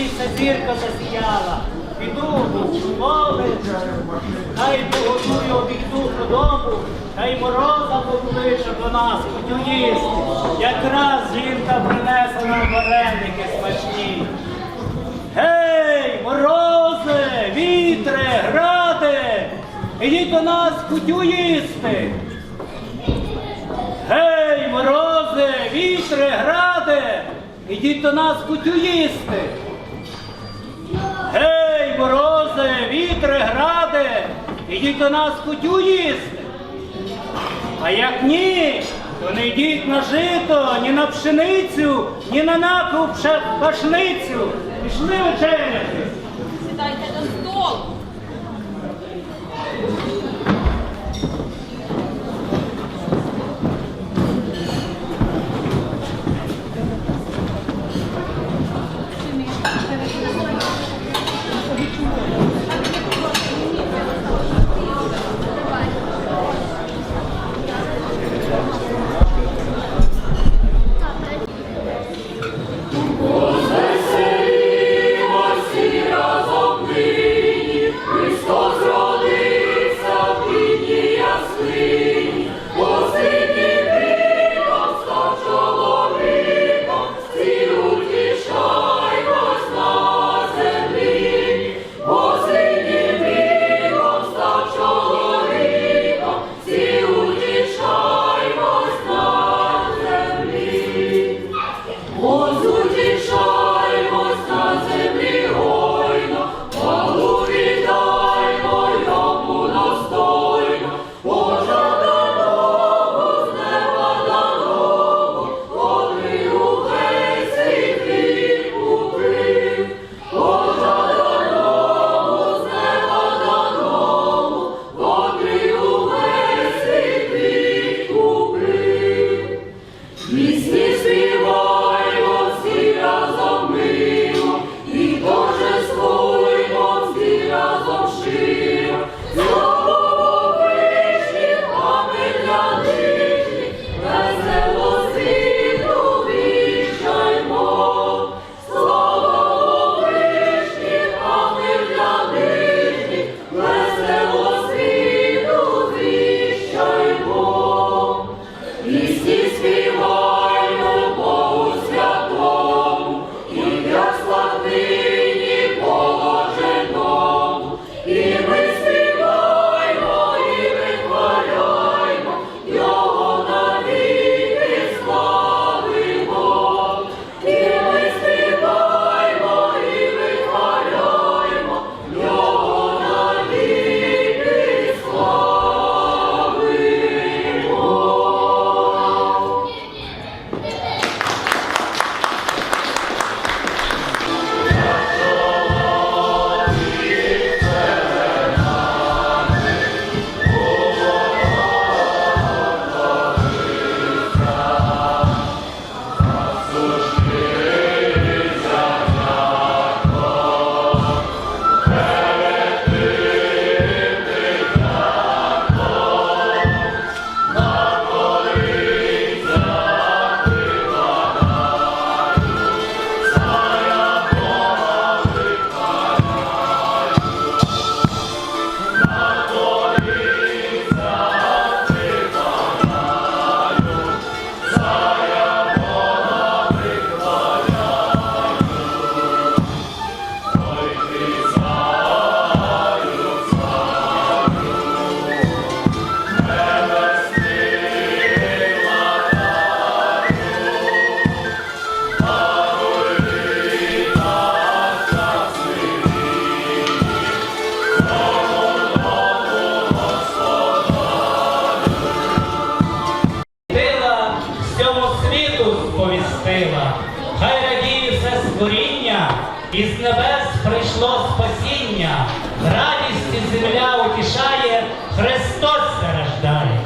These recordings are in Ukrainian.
Зірка засіяла, піду поле, хай погодую обійду додому, хай мороза покличе до нас, хотю їсти. Якраз жінка принесе нам вареники смачні. Гей, морозе, вітре, граде, ідіть до нас кутю їсти. Гей, морозе, вітре, граде, ідіть до нас кутю їсти. Гей, морозе, вітри, граде, ідіть до нас кутю їсти. А як ні, то не йдіть на жито, ні на пшеницю, ні на накуп пше- пашницю. Пішли вечеряти. Радісті земля утішає, Христос страждає.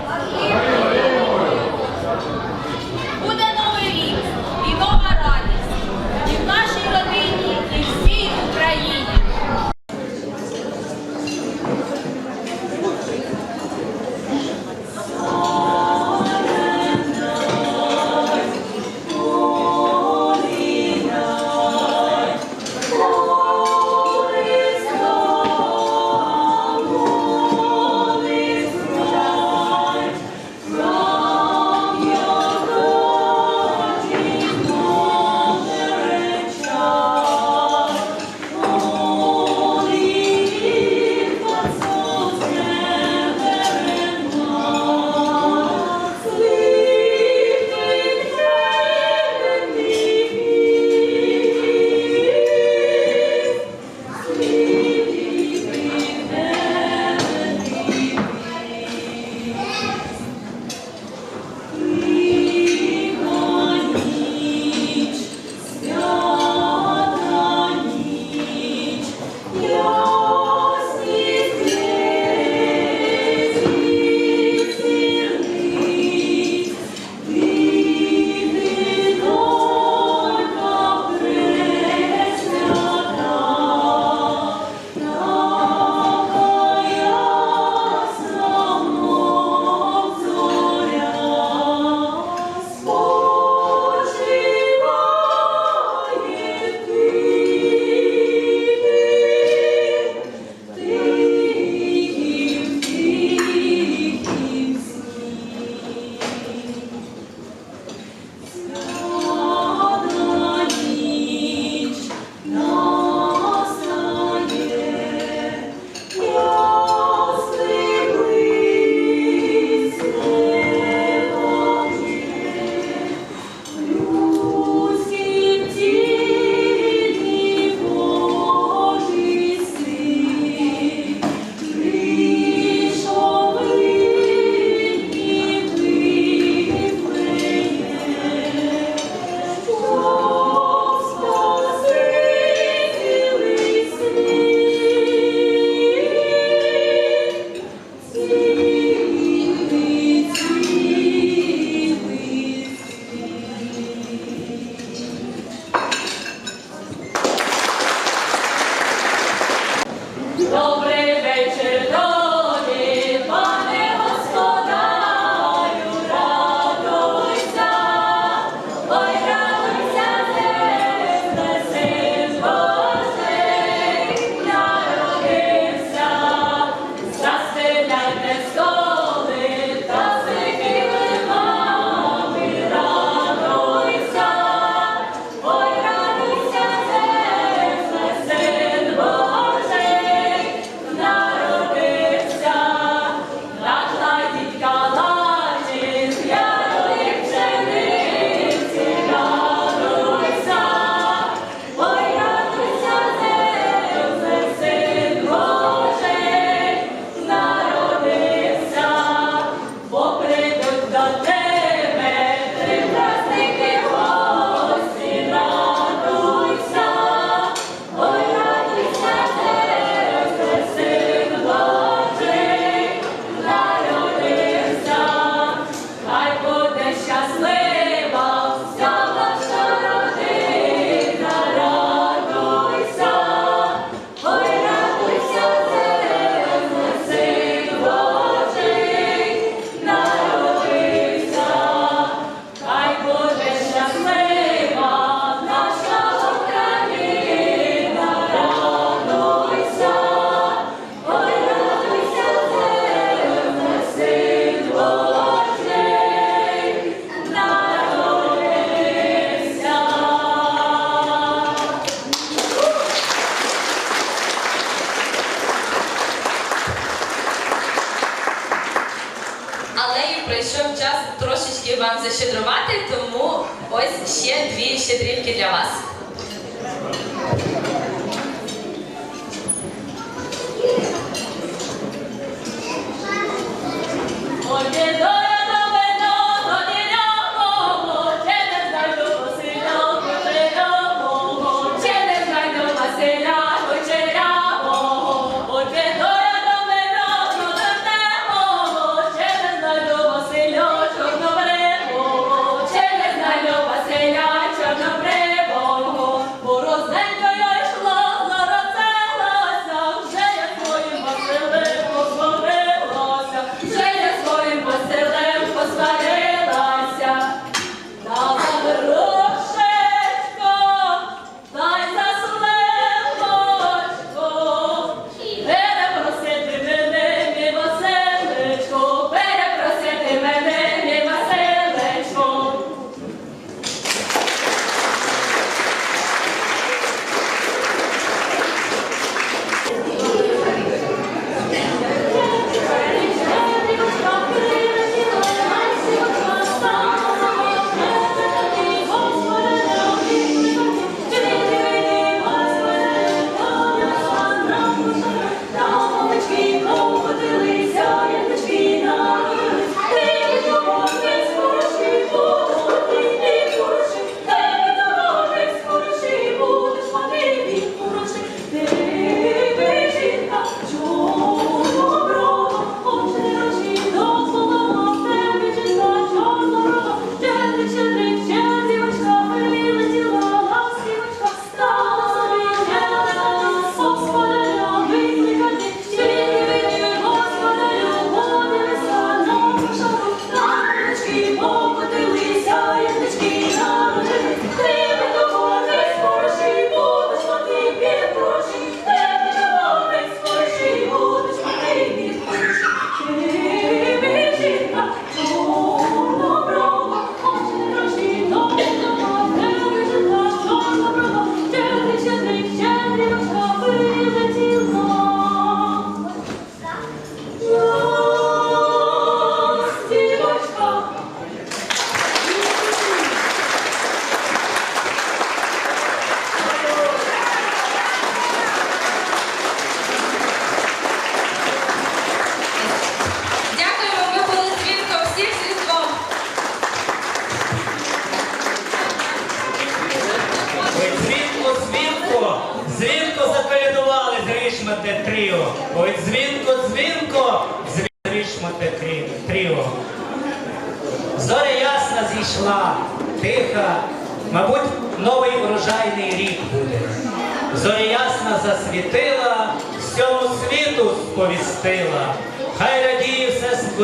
але і прийшов час трошечки вам защедрувати, тому ось ще дві щедрівки для вас.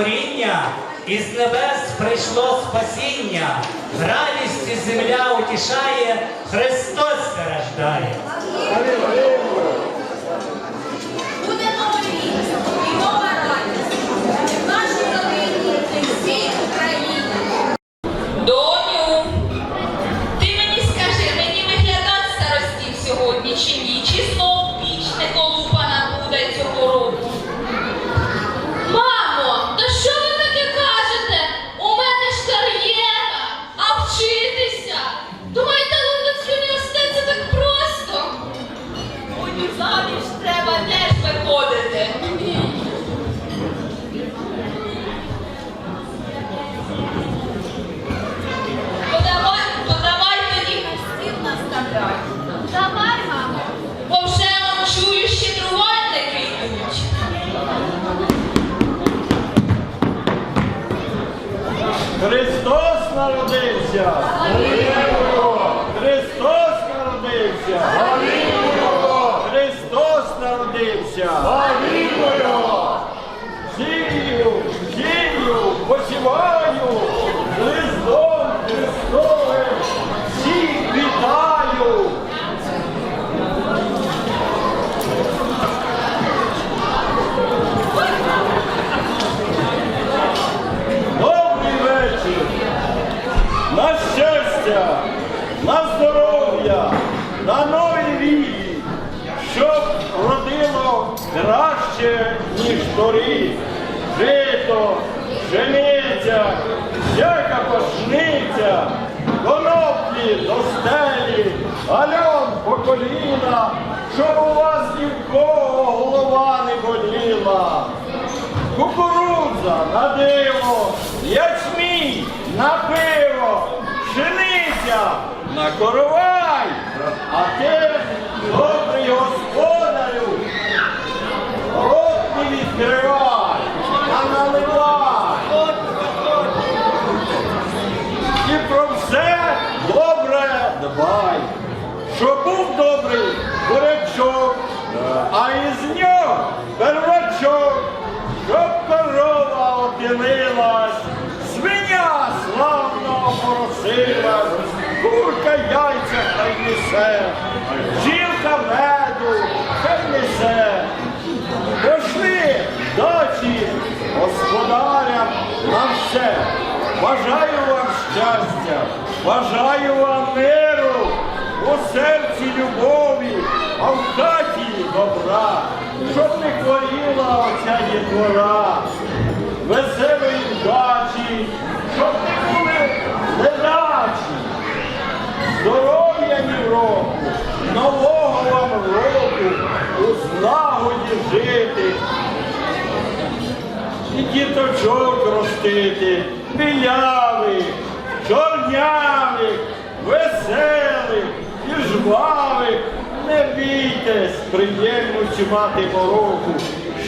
коріння, із небес прийшло спасіння, радістю земля утішає, Христос страждає. Боліла. Кукурудза на диво, ячмінь на пиво, пшениця! На коровай, а ти, поросилась, курка яйця хай несе, жінка меду хай несе. Пошли дачі господарям на все. Бажаю вам щастя, бажаю вам миру, у серці любові, а в хаті добра, щоб не хворіла оця дітвора, веселої вдачі, щоб не здоров'я ні року, нового вам року, у злагоді жити і діточок ростити, білявих, чорнявих, веселих і жвавих. Не бійтесь, приємно мати мороку.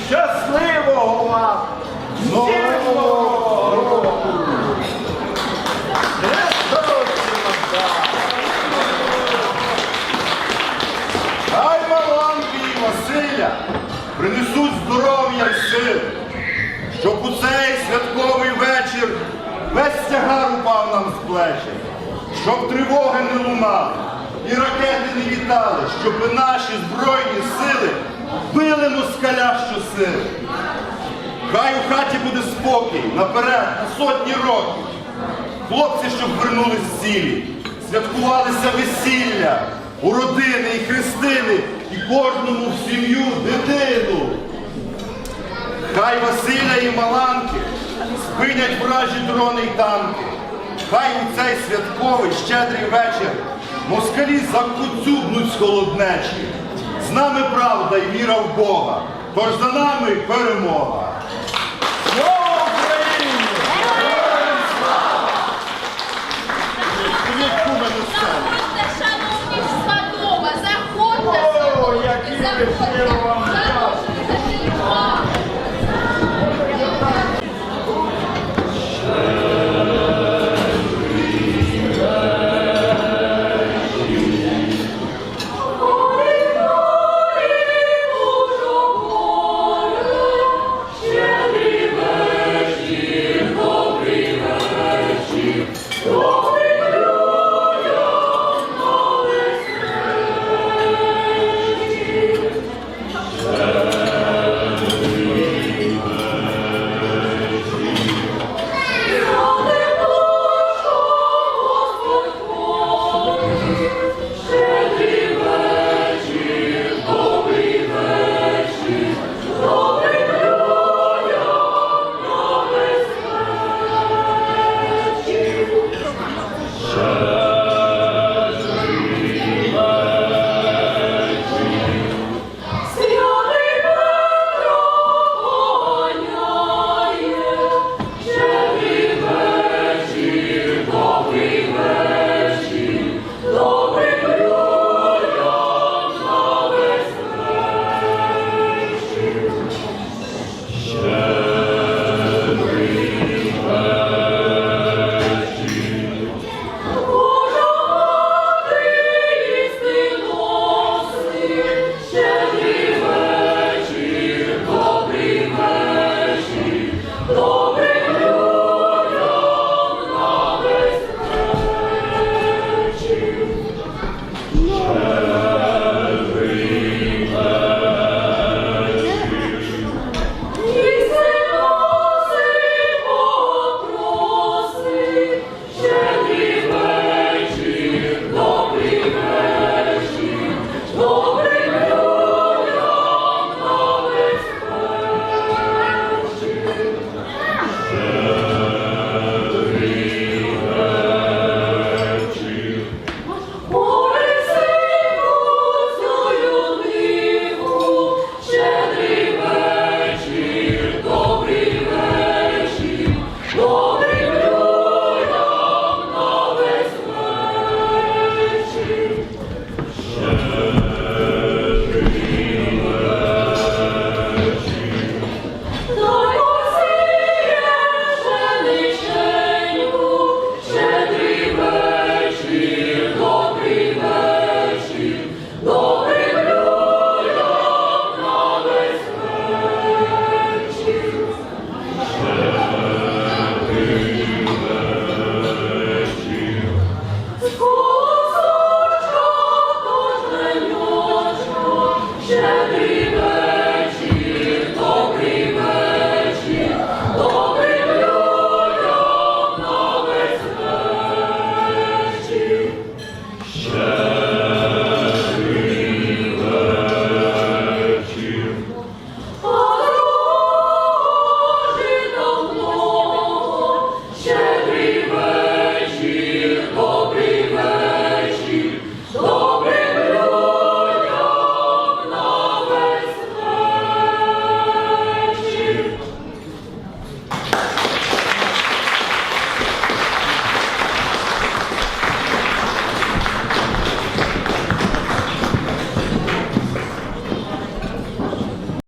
Щасливого вам! Нового року! Христос Воскрес! Хай Маланки і Василя принесуть здоров'я й сили, щоб у цей святковий вечір весь тягар упав нам з плечі, щоб тривоги не лунали і ракети не літали, щоб наші збройні сили били москаля щосили. Хай у хаті буде спокій наперед на сотні років. Хлопці, щоб вернулись з цілі, святкувалися весілля у родини і хрестини, кожному в сім'ю дитину. Хай Василя і Маланки спинять вражі дрони й танки. Хай у цей святковий щедрий вечір москалі закуцюбнуть з холоднечі. З нами правда і віра в Бога, тож за нами перемога.